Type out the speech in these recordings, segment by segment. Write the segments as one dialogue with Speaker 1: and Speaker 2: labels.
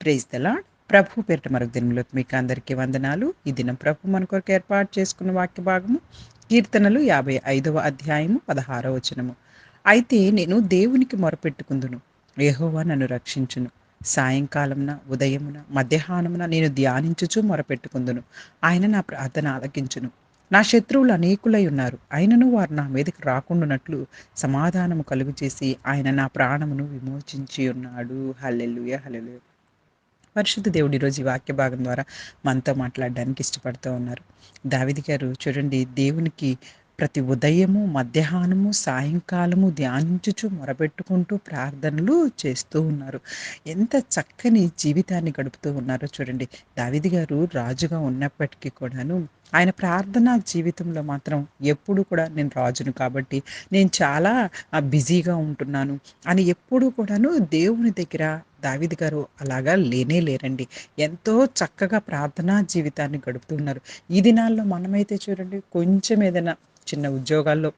Speaker 1: Praise దలా ప్రభు పేరిట మరొక దినంలో మీకు అందరికీ వందనాలు. ఈ దినం ప్రభు మన కొరకు ఏర్పాటు చేసుకున్న వాక్య భాగము కీర్తనలు యాభై ఐదవ అధ్యాయము పదహారవ వచనము. అయితే నేను దేవునికి మొరపెట్టుకుందును. ఏహోవా నన్ను రక్షించును. సాయంకాలమున ఉదయమున మధ్యాహ్నమున నేను ధ్యానించుచు మొరపెట్టుకుందును. ఆయన నా ప్రార్థన ఆలకించును. నా శత్రువులు అనేకులై ఉన్నారు. ఆయనను వారు నా మీదకి రాకుండానట్లు సమాధానము కలుగు చేసి ఆయన నా ప్రాణమును విమోచించి ఉన్నాడు. Hallelujah hallelujah. పరిశుద్ధ దేవుడు ఈరోజు ఈ వాక్య భాగం ద్వారా మనతో మాట్లాడడానికి ఇష్టపడుతూ ఉన్నారు. దావిది గారు చూడండి దేవునికి ప్రతి ఉదయము మధ్యాహ్నము సాయంకాలము ధ్యానించుచు మొరబెట్టుకుంటూ ప్రార్థనలు చేస్తూ ఉన్నారు. ఎంత చక్కని జీవితాన్ని గడుపుతూ ఉన్నారో చూడండి. దావిది గారు రాజుగా ఉన్నప్పటికీ కూడాను ఆయన ప్రార్థనా జీవితంలో మాత్రం ఎప్పుడు కూడా నేను రాజును కాబట్టి నేను చాలా బిజీగా ఉంటున్నాను అని ఎప్పుడు కూడాను దేవుని దగ్గర దావిది గారు అలాగా లేనే లేరండి. ఎంతో చక్కగా ప్రార్థనా జీవితాన్ని గడుపుతున్నారు. ఈ దినాల్లో మనమైతే చూడండి కొంచెం ఏదైనా చిన్న ఉద్యోగాల్లో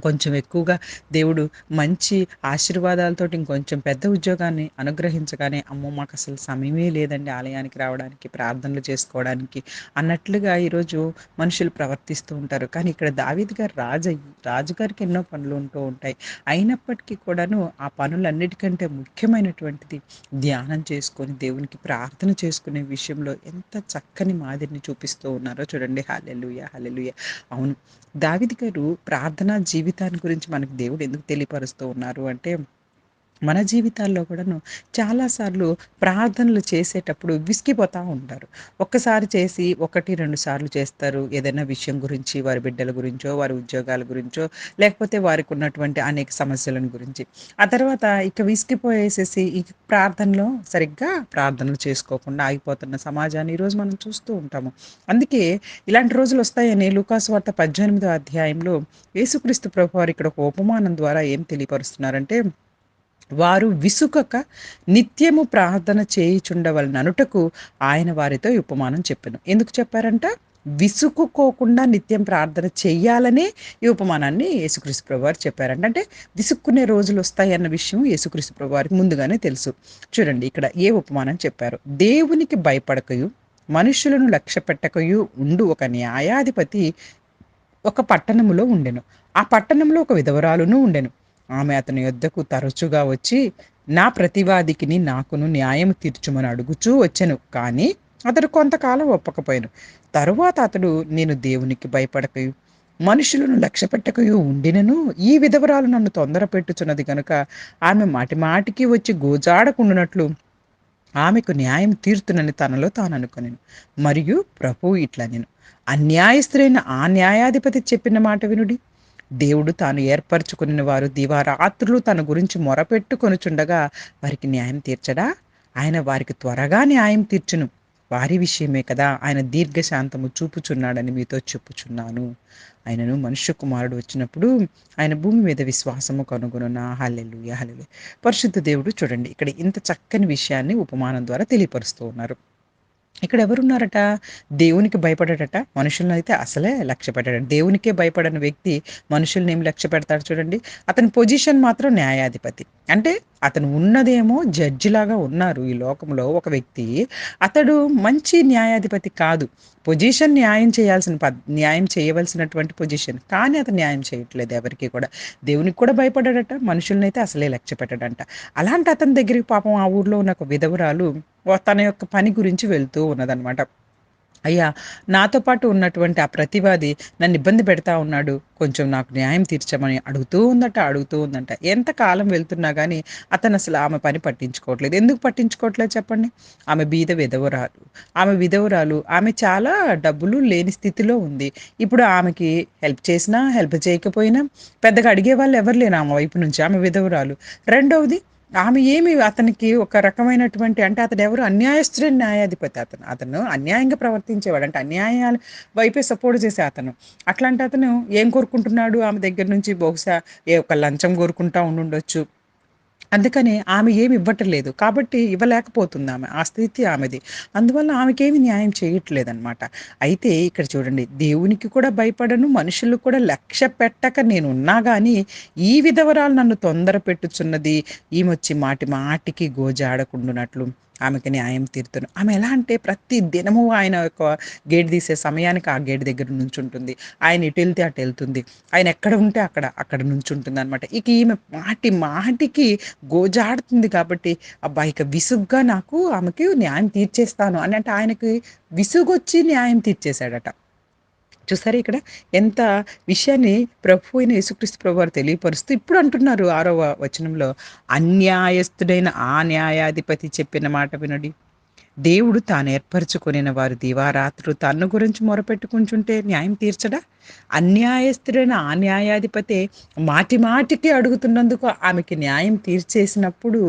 Speaker 1: కొంచెం ఎక్కువగా దేవుడు మంచి ఆశీర్వాదాలతో ఇంకొంచెం పెద్ద ఉద్యోగాన్ని అనుగ్రహించగానే అమ్మో మాకు అసలు సమయమే లేదండి ఆలయానికి రావడానికి ప్రార్థనలు చేసుకోవడానికి అన్నట్లుగా ఈరోజు మనుషులు ప్రవర్తిస్తూ ఉంటారు. కానీ ఇక్కడ దావిద్ గారు రాజు రాజుగారికి ఎన్నో పనులు ఉంటూ ఉంటాయి. అయినప్పటికీ కూడాను ఆ పనులన్నిటికంటే ముఖ్యమైనటువంటిది ధ్యానం చేసుకొని దేవునికి ప్రార్థన చేసుకునే విషయంలో ఎంత చక్కని మాదిరిని చూపిస్తూ ఉన్నారో చూడండి. Hallelujah hallelujah. అవును దావిద్ గారు ప్రార్థనా జీవితాన్ని గురించి మనకు దేవుడు ఎందుకు తెలియపరుస్తూ ఉన్నారు అంటే మన జీవితాల్లో కూడాను చాలాసార్లు ప్రార్థనలు చేసేటప్పుడు విసిగిపోతూ ఉంటారు. ఒక్కసారి చేసి ఒకటి రెండు సార్లు చేస్తారు. ఏదైనా విషయం గురించి వారి బిడ్డల గురించో వారి ఉద్యోగాల గురించో లేకపోతే వారికి ఉన్నటువంటి అనేక సమస్యలను గురించి. ఆ తర్వాత ఇక విసిగిపోయేసేసి ఈ ప్రార్థనలో సరిగ్గా ప్రార్థనలు చేసుకోకుండా ఆగిపోతున్న సమాజాన్ని ఈరోజు మనం చూస్తూ ఉంటాము. అందుకే ఇలాంటి రోజులు వస్తాయని లూకాసు వార్త పద్దెనిమిదో అధ్యాయంలో యేసుక్రీస్తు ప్రభు వారు ఇక్కడ ఒక ఉపమానం ద్వారా ఏం తెలియపరుస్తున్నారంటే వారు విసుకక నిత్యము ప్రార్థన చేయుచుండవలననుటకు ఆయన వారితో ఉపమానం చెప్పాను. ఎందుకు చెప్పారంట? విసుక్కుకోకుండా నిత్యం ప్రార్థన చెయ్యాలనే ఈ ఉపమానాన్ని యేసుక్రీస్తు ప్రభువారు చెప్పారంట. అంటే విసుక్కునే రోజులు వస్తాయి అన్న విషయం యేసుక్రీస్తు ప్రభువారికి ముందుగానే తెలుసు. చూడండి ఇక్కడ ఏ ఉపమానం చెప్పారు? దేవునికి భయపడకయు మనుషులను లక్ష్య పెట్టకయు ఉండు ఒక న్యాయాధిపతి ఒక పట్టణములో ఉండెను. ఆ పట్టణంలో ఒక విధవరాలును ఉండెను. ఆమె అతని యొద్దకు తరచుగా వచ్చి నా ప్రతివాదికిని నాకును న్యాయం తీర్చుమని అడుగుచూ వచ్చాను కానీ అతడు కొంతకాలం ఒప్పకపోయాను. తరువాత అతడు నేను దేవునికి భయపడకయు మనుషులను లక్ష్య పెట్టకయు ఉండినను. ఈ విధవరాలు నన్ను తొందర పెట్టుచున్నది కనుక ఆమె మాటి మాటికి వచ్చి గోజాడకుండునట్లు ఆమెకు న్యాయం తీర్తునని తనలో తాను అనుకునేను మరియు ప్రభు ఇట్లా నేను అన్యాయస్తులైన ఆ న్యాయాధిపతి చెప్పిన మాట వినుడి. దేవుడు తాను ఏర్పరచుకున్న వారు దివారాత్రులు తన గురించి మొరపెట్టుకొనుచుండగా వారికి న్యాయం తీర్చడా? ఆయన వారికి త్వరగా న్యాయం తీర్చును. వారి విషయమే కదా ఆయన దీర్ఘశాంతము చూపుచున్నాడని మీతో చెప్పుచున్నాను. ఆయనను మనుష్య కుమారుడు వచ్చినప్పుడు ఆయన భూమి మీద విశ్వాసము కనుగొనున్న హల్లెలు హల్లెలు పరిశుద్ధ దేవుడు చూడండి ఇక్కడ ఇంత చక్కని విషయాన్ని ఉపమానం ద్వారా తెలియపరుస్తూ ఉన్నారు. ఇక్కడ ఎవరున్నారట దేవునికి భయపడట మనుషులను అయితే అసలే లక్ష్య పెట్టాడు. దేవునికే భయపడని వ్యక్తి మనుషుల్ని ఏం లక్ష్య పెడతాడు చూడండి. అతని పొజిషన్ మాత్రం న్యాయాధిపతి. అంటే అతను ఉన్నదేమో జడ్జిలాగా ఉన్నారు ఈ లోకంలో ఒక వ్యక్తి. అతడు మంచి న్యాయాధిపతి కాదు. పొజిషన్ న్యాయం చేయాల్సిన పద్ న్యాయం చేయవలసినటువంటి పొజిషన్ కానీ అతను న్యాయం చేయట్లేదు ఎవరికి కూడా. దేవునికి కూడా భయపడ్డాడట మనుషులనైతే అసలే లక్ష్య పెట్టాడంట. అలాంటి అతని దగ్గరికి పాపం ఆ ఊర్లో ఉన్న ఒక విధవరాలు తన యొక్క పని గురించి వెళ్తూ ఉన్నదనమాట. అయ్యా నాతో పాటు ఉన్నటువంటి ఆ ప్రతివాది నన్ను ఇబ్బంది పెడతా ఉన్నాడు. కొంచెం నాకు న్యాయం తీర్చమని అడుగుతూ ఉందట అడుగుతూ ఉందంట. ఎంత కాలం వెళ్తున్నా కానీ అతను అసలు ఆమె పని పట్టించుకోవట్లేదు. ఎందుకు పట్టించుకోవట్లేదు చెప్పండి? ఆమె బీద విధవరాలు. ఆమె విధవరాలు ఆమె చాలా డబ్బులు లేని స్థితిలో ఉంది. ఇప్పుడు ఆమెకి హెల్ప్ చేసినా హెల్ప్ చేయకపోయినా పెద్దగా అడిగే వాళ్ళు ఎవరు లేరు ఆమె వైపు నుంచి. ఆమె విధవరాలు. రెండవది ఆమె ఏమి అతనికి ఒక రకమైనటువంటి అంటే అతడు ఎవరు? అన్యాయస్తుడే న్యాయాధిపతి అతను. అతను అన్యాయంగా ప్రవర్తించేవాడు. అంటే అన్యాయాల వైపే సపోర్ట్ చేసే అతను. అట్లాంటి అతను ఏం కోరుకుంటున్నాడు? ఆమె దగ్గర నుంచి బహుశా ఏ ఒక లంచం కోరుకుంటా ఉండుండొచ్చు. అందుకని ఆమె ఏమి ఇవ్వటలేదు. కాబట్టి ఇవ్వలేకపోతుంది ఆమె ఆ స్థితి ఆమెది. అందువల్ల ఆమెకేమి న్యాయం చేయట్లేదన్నమాట. అయితే ఇక్కడ చూడండి దేవునికి కూడా భయపడను మనుషులు కూడా లక్ష్య పెట్టక నేను ఉన్నా కానీ ఈ విధవరాలు నన్ను తొందర పెట్టుచున్నది ఈమె వచ్చి మాటి మాటికి గోజాడకుండునట్లు. ఆమెకి న్యాయం తీరుతాను ఆమె ఎలా అంటే ప్రతి దినము ఆయన యొక్క గేట్ తీసే సమయానికి ఆ గేట్ దగ్గర నుంచి ఉంటుంది ఆయన ఇటు వెళ్తే అటు వెళ్తుంది. ఆయన ఎక్కడ ఉంటే అక్కడ అక్కడ నుంచి ఉంటుంది అనమాట ఇక ఈమె మాటి మాటికి గోజాడుతుంది కాబట్టి అబ్బా ఇక విసుగ్గా నాకు ఆమెకి న్యాయం తీర్చేస్తాను అని అంటే ఆయనకి విసుగొచ్చి న్యాయం తీర్చేశాడట. చూసారా ఇక్కడ? ఎంత విషయాన్ని ప్రభు అయిన యేసుక్రీస్తు ప్రభు వారు తెలియపరుస్తూ ఇప్పుడు అంటున్నారు ఆరవ వచనంలో అన్యాయస్తుడైన ఆ న్యాయాధిపతి చెప్పిన మాట వినడి. దేవుడు తాను ఏర్పరచుకొనిన వారు దివారాత్రులు తన్ను గురించి మొరపెట్టుకుంటుంటే న్యాయం తీర్చడా? అన్యాయస్తుడైన ఆ న్యాయాధిపతే మాటి మాటికి అడుగుతున్నందుకు ఆమెకి న్యాయం తీర్చేసినప్పుడు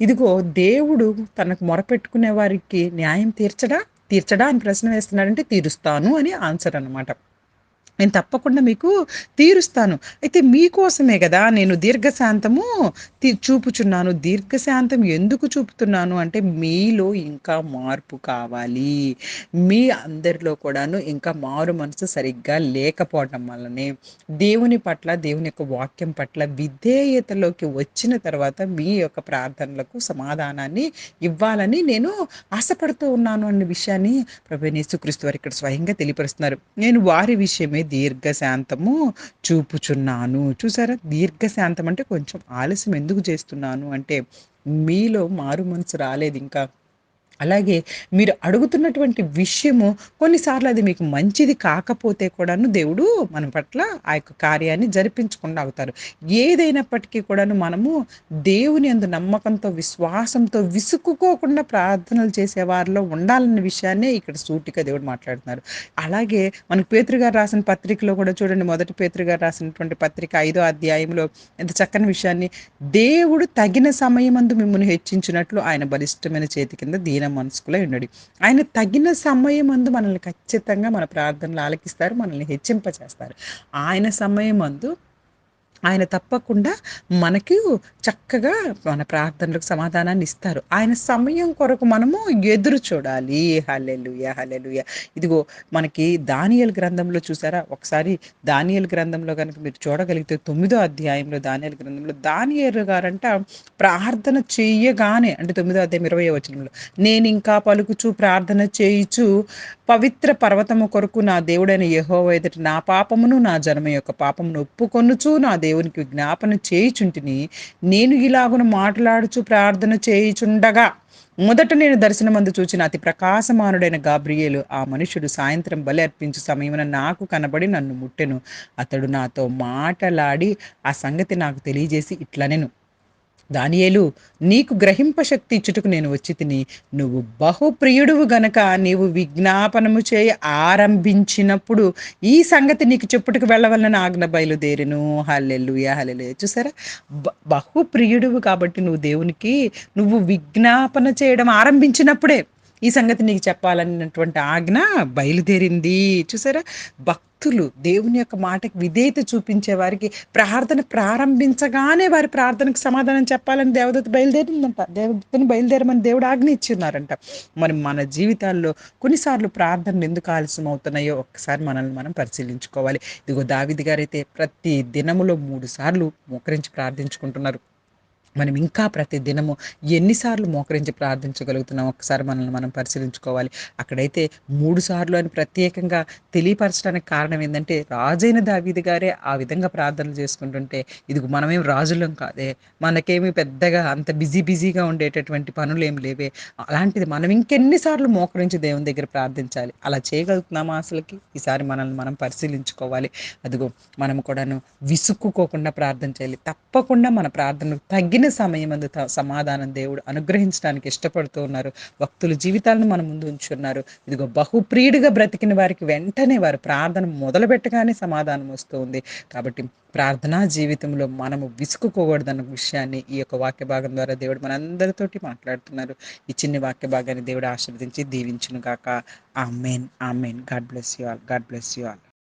Speaker 1: ఇదిగో దేవుడు తనకు మొరపెట్టుకునే వారికి న్యాయం తీర్చడా? తీర్చడా అని ప్రశ్న వేస్తున్నాడంటే తీరుస్తాను అని ఆన్సర్ అనమాట నేను తప్పకుండా మీకు తీరుస్తాను. అయితే మీకోసమే కదా నేను దీర్ఘశాంతము తీ చూపుచున్నాను. దీర్ఘశాంతం ఎందుకు చూపుతున్నాను అంటే మీలో ఇంకా మార్పు కావాలి. మీ అందరిలో కూడాను ఇంకా మారు మనసు సరిగ్గా లేకపోవడం వల్లనే దేవుని పట్ల దేవుని యొక్క వాక్యం పట్ల విధేయతలోకి వచ్చిన తర్వాత మీ యొక్క ప్రార్థనలకు సమాధానాన్ని ఇవ్వాలని నేను ఆశపడుతూ ఉన్నాను అన్న విషయాన్ని ప్రభు నేసుక్రీస్తు వారు ఇక్కడ స్వయంగా తెలియపరుస్తున్నారు. నేను వారి విషయమే దీర్ఘశాంతము చూపుచున్నాను. చూసారా? దీర్ఘశాంతం అంటే కొంచెం ఆలస్యం ఎందుకు చేస్తున్నాను అంటే మీలో మారు మనసు రాలేదు ఇంకా. అలాగే మీరు అడుగుతున్నటువంటి విషయము కొన్నిసార్లు అది మీకు మంచిది కాకపోతే కూడాను దేవుడు మన పట్ల ఆ యొక్క కార్యాన్ని జరిపించకుండా అవుతారు. ఏదైనప్పటికీ కూడాను మనము దేవుని అందు నమ్మకంతో విశ్వాసంతో విసుక్కుకోకుండా ప్రార్థనలు చేసే వారిలో ఉండాలన్న విషయాన్నే ఇక్కడ సూటిగా దేవుడు మాట్లాడుతున్నారు. అలాగే మనకు పేతృగారు రాసిన పత్రికలో కూడా చూడండి మొదటి పేతృగారు రాసినటువంటి పత్రిక ఐదో అధ్యాయంలో ఎంత చక్కని విషయాన్ని దేవుడు తగిన సమయమందు మిమ్మల్ని హెచ్చించినట్లు ఆయన బలిష్టమైన చేతి కింద దీన మనసుకులో ఉండడు. ఆయన తగిన సమయం అందు మనల్ని ఖచ్చితంగా మన ప్రార్థనలు ఆలకిస్తారు మనల్ని హెచ్చింపచేస్తారు. ఆయన సమయం అందు ఆయన తప్పకుండా మనకు చక్కగా మన ప్రార్థనలకు సమాధానాన్ని ఇస్తారు. ఆయన సమయం కొరకు మనము ఎదురు చూడాలి. హలెలుయ హలెలుయ ఇదిగో మనకి దానియల్ గ్రంథంలో చూసారా? ఒకసారి దానియల్ గ్రంథంలో కనుక మీరు చూడగలిగితే తొమ్మిదో అధ్యాయంలో దానియల్ గ్రంథంలో దానియలు గారంట ప్రార్థన చెయ్యగానే అంటే తొమ్మిదో అధ్యాయం ఇరవై వచనంలో నేను ఇంకా పలుకుచు ప్రార్థన చేయుచు పవిత్ర పర్వతము కొరకు నా దేవుడైన యహో ఎదుటి నా పాపమును నా జన్మ యొక్క పాపమును ఒప్పుకొనుచు నా దేవునికి విజ్ఞాపన చేయుచుంటిని నేను ఇలాగున మాట్లాడుచు ప్రార్థన చేయుచుండగా మొదట నేను దర్శనమందు చూచిన అతి ప్రకాశమానుడైన గాబ్రియేలు ఆ మనుషుడు సాయంత్రం బలి అర్పించు సమయమున నాకు కనబడి నన్ను ముట్టెను. అతడు నాతో మాటలాడి ఆ సంగతి నాకు తెలియజేసి ఇట్లా నేను దానియేలు నీకు గ్రహింప శక్తి ఇచ్చుటకు నేను వచ్చి తిని నువ్వు బహుప్రియుడువు గనక నీవు విజ్ఞాపనము చేయ ఆరంభించినప్పుడు ఈ సంగతి నీకు చెప్పుటకు వెళ్ళవలన ఆజ్ఞ బయలుదేరిను. Hallelujah hallelujah. చూసారా? బహుప్రియుడువు కాబట్టి నువ్వు దేవునికి నువ్వు విజ్ఞాపన చేయడం ఆరంభించినప్పుడే ఈ సంగతి నీకు చెప్పాలన్నటువంటి ఆజ్ఞ బయలుదేరింది. చూసారా? భక్తులు దేవుని యొక్క మాటకి విధేయత చూపించే వారికి ప్రార్థన ప్రారంభించగానే వారి ప్రార్థనకు సమాధానం చెప్పాలని దేవదత్త బయలుదేరిందంట. దేవదత్తని బయలుదేరమని దేవుడు ఆజ్ఞ ఇచ్చిన్నారంట. మరి మన జీవితాల్లో కొన్నిసార్లు ప్రార్థనలు ఎందుకు ఆలస్యం అవుతున్నాయో ఒక్కసారి మనల్ని మనం పరిశీలించుకోవాలి. ఇదిగో దావిది గారైతే ప్రతి దినములో మూడు సార్లు మోకరించి ప్రార్థించుకుంటున్నారు. మనం ఇంకా ప్రతి దినము ఎన్నిసార్లు మోకరించి ప్రార్థించగలుగుతున్నాం. ఒకసారి మనల్ని మనం పరిశీలించుకోవాలి. అక్కడైతే మూడు సార్లు అని ప్రత్యేకంగా తెలియపరచడానికి కారణం ఏంటంటే రాజైన దావీది గారే ఆ విధంగా ప్రార్థనలు చేసుకుంటుంటే ఇది మనమేం రాజులం కాదే మనకేమి పెద్దగా అంత బిజీ బిజీగా ఉండేటటువంటి పనులు ఏం లేవే అలాంటిది మనం ఇంకెన్నిసార్లు మోకరించి దేవుని దగ్గర ప్రార్థించాలి. అలా చేయగలుగుతున్నామా అసలుకి? ఈసారి మనల్ని మనం పరిశీలించుకోవాలి. అదిగో మనం కూడాను విసుక్కుకోకుండా ప్రార్థన చేయాలి. తప్పకుండా మన ప్రార్థనకు తగ్గిన సమయం అందు సమాధానం దేవుడు అనుగ్రహించడానికి ఇష్టపడుతూ ఉన్నారు. భక్తుల జీవితాలను మన ముందు ఉంచున్నారు. ఇదిగో బహుప్రియుడిగా బ్రతికిన వారికి వెంటనే వారు ప్రార్థన మొదలు పెట్టగానే సమాధానం వస్తుంది కాబట్టి ప్రార్థనా జీవితంలో మనము విసుకుకోకూడదన్న విషయాన్ని ఈ యొక్క వాక్య భాగం ద్వారా దేవుడు మనందరితోటి మాట్లాడుతున్నారు. ఈ చిన్న వాక్య భాగాన్ని దేవుడు ఆశీర్వదించి దీవించును గాక ఆ మెయిన్ ఆ main God bless you all God bless you all.